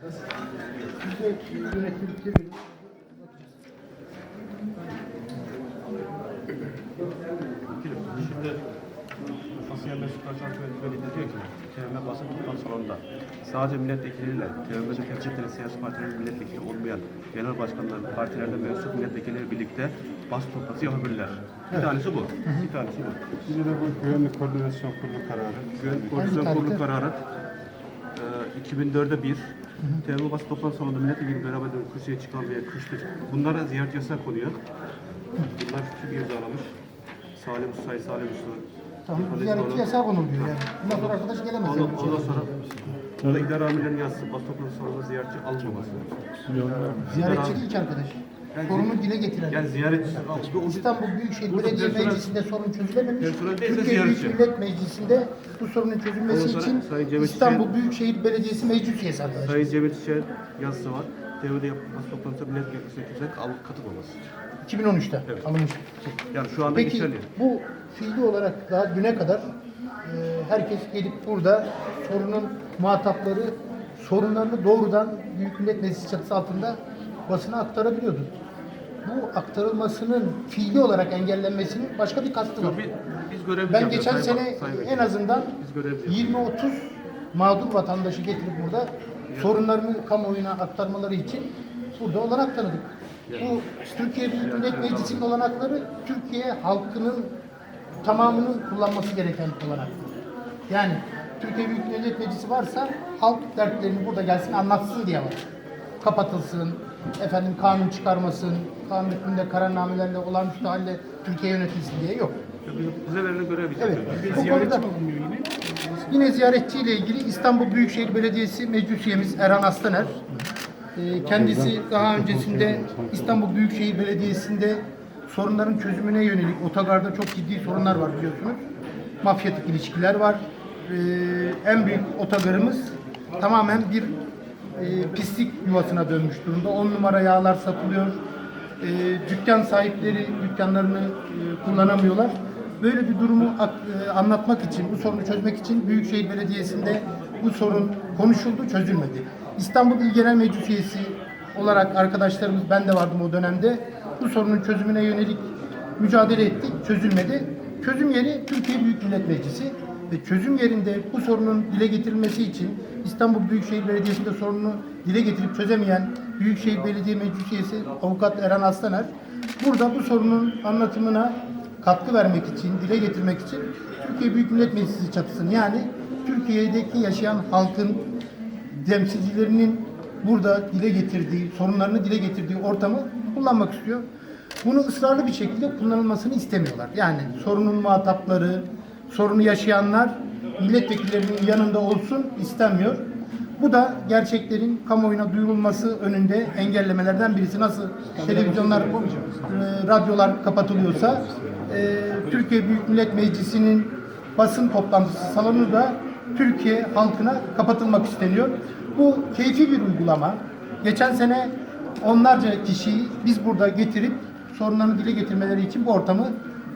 Şimdi Asya Mesut Kaçar Yönetmeni diyor ki TM basın toplantı salonunda sadece milletvekilleriyle TM'de temsil eden siyasi partilerin milletvekili olmayan genel başkanlar partilerden mensup milletvekilleri birlikte basın toplantısı yapabilirler. Bir tanesi bu. Bir tanesi bu. Bir de bu güvenlik koordinasyon kurulu kararı. Güvenlik Koordinasyon Kurulu kararı e, 2004'de TM basın toplantı salonunda milletvekili beraber kürsüye çıkan veya kışlık bunlara ziyaret yasak konuyor. Bunlar kim imzalamış? Salim Say, Salim Usta. Tamam, ziyaretçi yasak olur diyor yani. Bundan sonra arkadaş gelemez. Ondan, ondan sonra Sonra idare amirlerinin yazısı, bas toplantı salonunda ziyaretçi alınmaması. Ziyaretçi değil ki arkadaş. Sorunu dile getiren. Yani ziyaretçi İstanbul Büyükşehir Burada Belediye personel- Meclisi'nde sorun çözülememiş. personel değilse Türkiye Büyük ziyaretçi. Millet Meclisi'nde bu sorunun çözülmesi Ondan sonra için Sayın Cemil İstanbul Büyükşehir Belediyesi meclis üyesi arkadaşlar. Sayın Cemil Çiçek'in yazısı var. TV'de yapılması toplantısında milletvekilisi kimse al- katılmaması. 2013'te Evet. alınmış. Yani şu anda Peki geçerli. bu fiili olarak daha düne kadar e, herkes gelip burada sorunun muhatapları sorunlarını doğrudan Büyük Millet Meclisi çatısı altında basına aktarabiliyordu. Bu aktarılmasının fiili olarak engellenmesinin başka bir kastı var. Yok, biz, Ben yapıyoruz. geçen Sayın sene Sayın en Vekilim. azından Biz görevimizi yapıyoruz. 20-30 mağdur vatandaşı getirip burada sorunlarını kamuoyuna aktarmaları için burada olanak tanıdık. Bu Türkiye Büyük Millet Meclisi'nin olanakları Türkiye halkının tamamının kullanması gereken olanak. Yani Türkiye Büyük Millet Meclisi varsa halk dertlerini burada gelsin anlatsın diye var. Kapatılsın, efendim kanun çıkarmasın, kanun hükmünde kararnamelerle olağanüstü halde Türkiye yönetilsin diye yok. Biz- Bize verilen görevi biz Evet. yapıyoruz. Bu konuda yine ziyaretçiyle ilgili İstanbul Büyükşehir Belediyesi meclis üyemiz Erhan Aslaner. Ee, Kendisi daha öncesinde İstanbul Büyükşehir Belediyesi'nde sorunların çözümüne yönelik otogarda çok ciddi sorunlar var biliyorsunuz. Mafyatik ilişkiler var. Ee, En büyük otogarımız tamamen bir e, pislik yuvasına dönmüş durumda. 10 numara yağlar satılıyor. Ee, Dükkan sahipleri dükkanlarını e, kullanamıyorlar. Böyle bir durumu ak- e, anlatmak için, bu sorunu çözmek için Büyükşehir Belediyesi'nde bu sorun konuşuldu, çözülmedi. İstanbul İl Genel Meclis Üyesi olarak arkadaşlarımız, ben de vardım o dönemde, bu sorunun çözümüne yönelik mücadele ettik, çözülmedi. Çözüm yeri Türkiye Büyük Millet Meclisi ve çözüm yerinde bu sorunun dile getirilmesi için İstanbul Büyükşehir Belediyesi'nde sorununu dile getirip çözemeyen Büyükşehir Belediye Meclis Üyesi Avukat Eren Aslaner burada bu sorunun anlatımına katkı vermek için, dile getirmek için Türkiye Büyük Millet Meclisi çatısını yani Türkiye'deki yaşayan halkın temsilcilerinin burada dile getirdiği, sorunlarını dile getirdiği ortamı kullanmak istiyor. Bunu ısrarlı bir şekilde kullanılmasını istemiyorlar. Yani sorunun muhatapları, sorunu yaşayanlar milletvekillerinin yanında olsun istenmiyor. Bu da gerçeklerin kamuoyuna duyurulması önünde engellemelerden birisi. Nasıl televizyonlar, e, radyolar kapatılıyorsa e, Türkiye Büyük Millet Meclisi'nin basın toplantısı salonu da Türkiye halkına kapatılmak isteniyor. Bu keyfi bir uygulama. Geçen sene onlarca kişiyi biz burada getirip sorunlarını dile getirmeleri için bu ortamı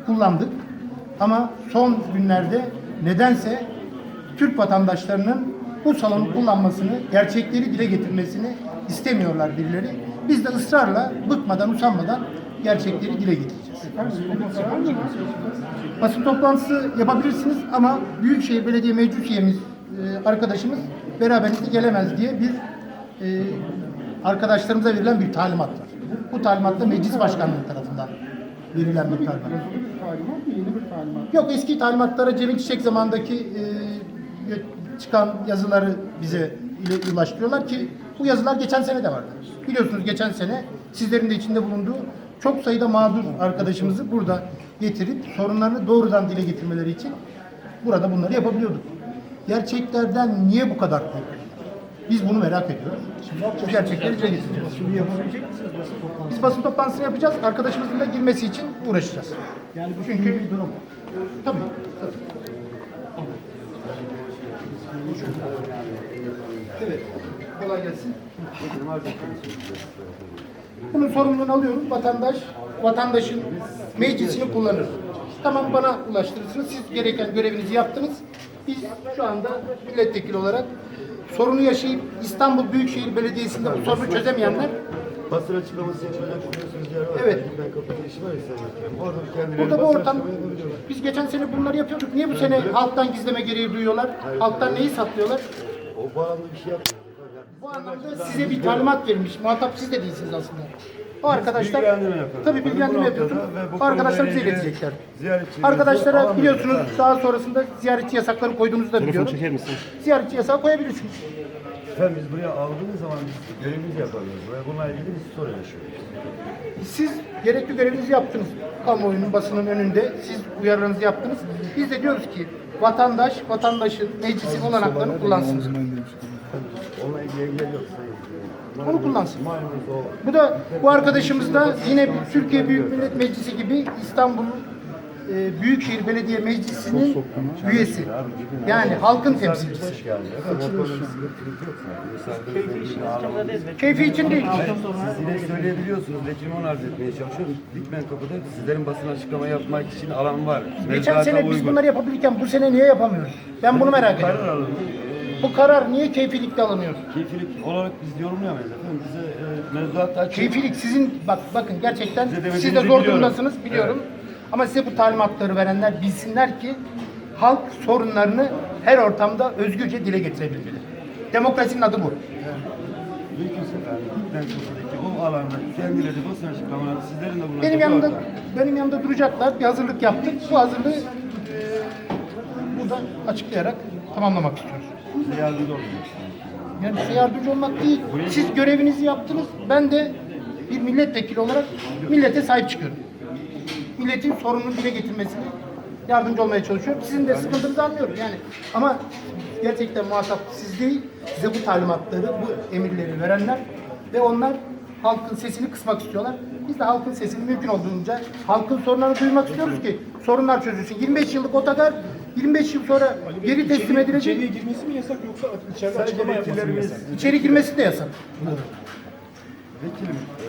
kullandık. Ama son günlerde nedense Türk vatandaşlarının bu salonu kullanmasını, gerçekleri dile getirmesini istemiyorlar birileri. Biz de ısrarla, bıkmadan, usanmadan gerçekleri dile getireceğiz. Basın toplantısı yapabilirsiniz ama Büyükşehir Belediye Meclis üyemiz, e, arkadaşımız beraberinde gelemez diye bir e, arkadaşlarımıza verilen bir talimat var. Bu talimat da meclis başkanlığı tarafından verilen bir talimat. Yok eski talimatlara Cemil Çiçek zamandaki e, çıkan yazıları bize ulaştırıyorlar ki bu yazılar geçen sene de vardı. Biliyorsunuz geçen sene sizlerin de içinde bulunduğu çok sayıda mağdur arkadaşımızı burada getirip sorunlarını doğrudan dile getirmeleri için burada bunları yapabiliyorduk. Gerçeklerden niye bu kadar korkuyoruz? Biz bunu merak ediyoruz. Bu gerçekleri dile getireceğiz. Şimdi yapabilecek misiniz basın toplantısını? Biz basın toplantısını yapacağız. Arkadaşımızın da girmesi için uğraşacağız. Yani bu çünkü bir durum. Tabii. tabii. Evet. Kolay gelsin. Bunun sorumluluğunu alıyorum. Vatandaş, vatandaşın meclisini kullanır. Tamam bana ulaştırırsınız. Siz gereken görevinizi yaptınız. Biz şu anda milletvekili olarak sorunu yaşayıp İstanbul Büyükşehir Belediyesi'nde bu sorunu çözemeyenler Basın açıklaması yapılacak biliyorsunuz yer var. Evet. Ben kapı girişi var Sayın Orada kendileri Burada bu basın ortam, yapabiliyorlar. biz geçen sene bunları yapıyorduk. Niye bu sene halktan gizleme gereği duyuyorlar? Halktan neyi saklıyorlar? O bağlamda bir şey yapmıyor. Bu anlamda size bir talimat verilmiş. Muhatap siz de değilsiniz aslında. O arkadaşlar, bilgilendirme yapıyoruz. tabii bilgilendirme ve bu O arkadaşlar bize iletecekler. Arkadaşlara biliyorsunuz daha sonrasında ziyaretçi yasakları koyduğunuzu da biliyorum. Ziyaretçi yasağı koyabilirsiniz. Efendim biz buraya aldığımız zaman biz görevimizi yapamıyoruz. Ve bununla ilgili bir sorun yaşıyoruz. Siz gerekli görevinizi yaptınız. Kamuoyunun basının önünde siz uyarılarınızı yaptınız. Biz de diyoruz ki vatandaş, vatandaşın meclisin olanaklarını kullansın. Onunla ilgili yok Sayın. Onu kullansın. Bu da bu arkadaşımız da yine Türkiye Büyük Millet Meclisi gibi İstanbul e, Büyükşehir Belediye Meclisi'nin üyesi. Yani halkın temsilcisi. Keyfi için değil. Siz yine söyleyebiliyorsunuz. Vekilimi onu arz etmeye çalışıyorum. Dikmen kapıda sizlerin basın açıklama yapmak için alan var. Geçen Mevzuata sene biz uygun. bunları yapabilirken bu sene niye yapamıyoruz? Ben bunu merak ediyorum. Bu karar niye keyfilikle alınıyor? Keyfilik olarak biz yorumlayamayız efendim. Bize e, mevzuatta açık. Keyfilik sizin bak bakın gerçekten Size siz de zor biliyorum. durumdasınız biliyorum. Ama size bu talimatları verenler bilsinler ki halk sorunlarını her ortamda özgürce dile getirebilmeli. Demokrasinin adı bu. Mümkünse efendim. Kapıdaki o alanda kendileri basın açıklamaları sizlerin de buna Benim yanımda benim yanımda duracaklar. Bir hazırlık yaptık. Bu hazırlığı e, burada açıklayarak tamamlamak istiyoruz. Yardımcı olmak Yani size yardımcı olmak değil. Siz görevinizi yaptınız. Ben de bir milletvekili olarak millete sahip çıkıyorum. Milletin sorununu dile getirmesine yardımcı olmaya çalışıyorum. Sizin de sıkıntınızı anlıyorum yani. Ama gerçekten muhatap siz değil, size bu talimatları, bu emirleri verenler ve onlar halkın sesini kısmak istiyorlar. Biz de halkın sesini mümkün olduğunca halkın sorunlarını duymak istiyoruz ki sorunlar çözülsün. 25 yıllık otogar 25 yıl sonra geri teslim edilecek. İçeriye girmesi mi yasak yoksa içeride Sadece açıklama yapması mı vekillerimiz, yasak? İçeri girmesi de yasak. vekilim e,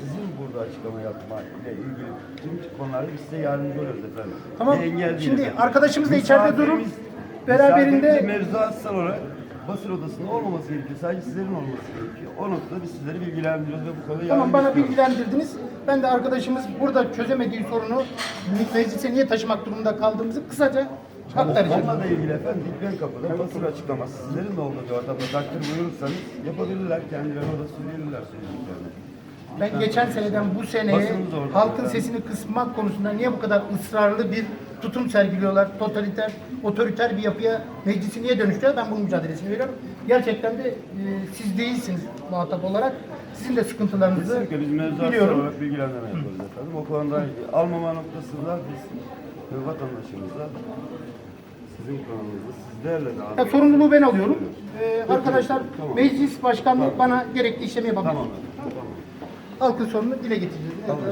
sizin burada açıklama yapma ile ilgili tüm konularda biz size yardımcı oluyoruz efendim. Tamam. Bir engel değil Şimdi efendim. arkadaşımız da içeride Misafirimiz- beraberinde- misafirimiz mevzuatsal olarak basın odasında olmaması gerekiyor. Sadece sizlerin olması gerekiyor. O noktada biz sizleri bilgilendiriyoruz ve bu konuda Tamam bana istiyoruz. bilgilendirdiniz. Ben de arkadaşımız burada çözemediği sorunu meclise niye taşımak durumunda kaldığımızı kısaca aktaracağım. Onunla da ilgili efendim Dikmen Kapı'da basın açıklaması sizlerin de olduğu bir ortamda takdir buyurursanız yapabilirler. Kendileri orada söyleyebilirler söylediklerini. Ben geçen seneden bu seneye orada halkın sesini kısmak konusunda niye bu kadar ısrarlı bir tutum sergiliyorlar? Totaliter, otoriter bir yapıya meclisi niye dönüştürüyor? Ben bunun mücadelesini veriyorum. Gerçekten de e, siz değilsiniz muhatap olarak. Sizin de sıkıntılarınızı Kesinlikle biz mevzuatsal biliyorum. olarak bilgilendirme yapıyoruz efendim. O konuda almama noktasında biz e, vatandaşımıza sizin konunuzda sizlerle de Ya, sorumluluğu ben alıyorum. Ee, arkadaşlar meclis başkanlığı bana gerekli işlemi yapabilir. Tamam. Tamam. Halkın sorununu dile getireceğiz. Tamam.